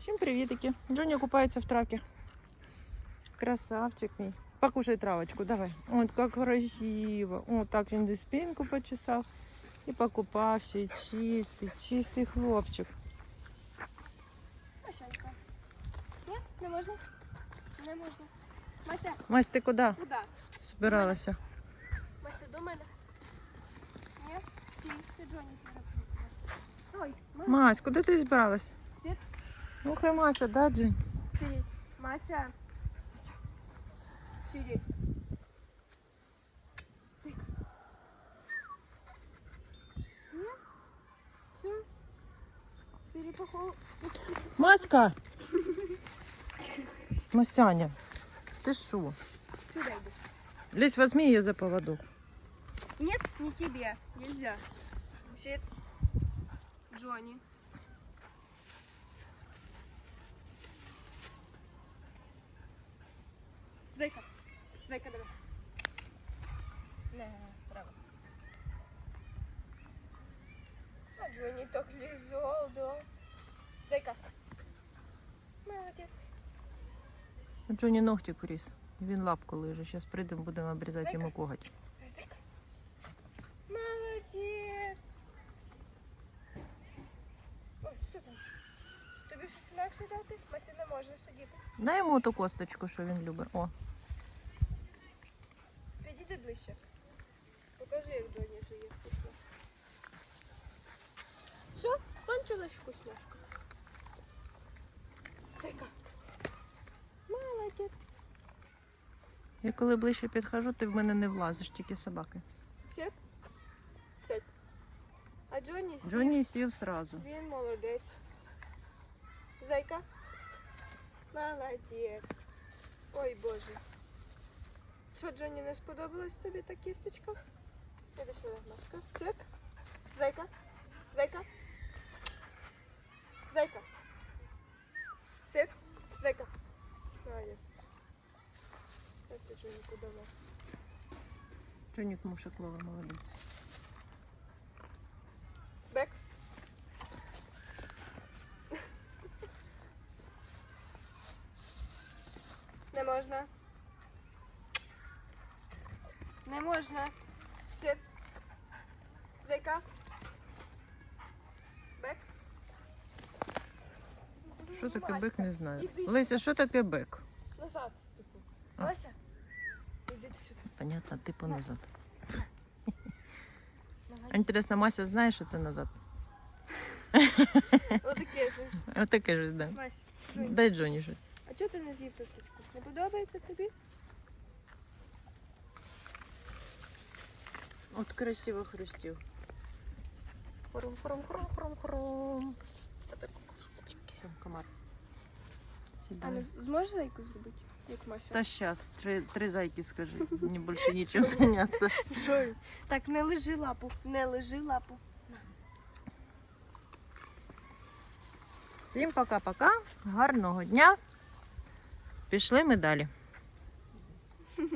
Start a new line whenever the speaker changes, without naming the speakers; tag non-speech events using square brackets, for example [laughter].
Всім привітики. Джоня купається в траке. Красавчик мій. Покушай травочку, давай. От як красиво. О, так він десь спинку почесав. І покупався, і чистий, чистий хлопчик.
Масянька. Ні, не можна. Не можна. Мася,
Мась, ти куди
куди?
збиралася?
Мася, до мене. Ні? Стій, ти Джоні. Ой,
Мась, куди ти збиралась?
Сід.
Ну, хай Мася, да, Джонь?
Сидіть. Мася. Мася. Сидіть. Цик. Ні? Все. Перепахов.
Маська! Масяня, ти що?
Сюда иди.
Лізь, возьми її за поводок.
Нет, не тебе. Нельзя. Сид. Джонни. Зайка, давай. Не, право. А Джонни так лизал, да. Зайка. Молодец.
У Джоні ногтик вріс. Він лапку лиже. Зараз прийдемо, будемо обрізати йому коготь.
Зайка. Молодец. Ой, що там? Тобі щось інакше дати? Мася не може сидіти.
Дай йому ту косточку, що він любить. О,
ближче. Покажи, як Джоні жиє вкусно. Все, кончилась вкусняшка. Зайка. Молодець.
я коли ближче підходжу, ти в мене не влазиш, тільки собаки.
Сядь. Сядь. А Джоні сів.
Джоні сів сразу.
Він молодець. Зайка. Молодець. Ой, Боже. Що, Джоні, не сподобалась тобі та кісточка? Іди сюди, маска. Сик. Зайка. Зайка. Зайка. Сик. Зайка. Молодець. Ось ти Джоніку давай.
Джонік мушек ловить, молодець.
Бек. [laughs] Не можна. Не можна. Сид. Зайка. Бек.
Що таке бик, не знаю.
іди сюди.
Леся, що таке бик?
Назад. Типу.
А.
Вася. Іди сюди.
Понятно, типу назад. А інтересно, Мася знає, що це назад? [laughs]
Отаке щось.
Отаке ж, да.
Мась.
Дай Джоні щось.
А чого ти не з'їв ту штучку? Не подобається тобі?
От красиво хрустів. Хрум, хрум, хрум, хрум, хрум. Там комар.
А ну зможеш зайку зробити? Як Мася?
Та щас, три, три зайки скажи. Мені більше нічим зайнятися.
Джой. Так, не лежи лапу, не лежи лапу.
Всім пока-пока. Гарного дня. Пішли ми далі.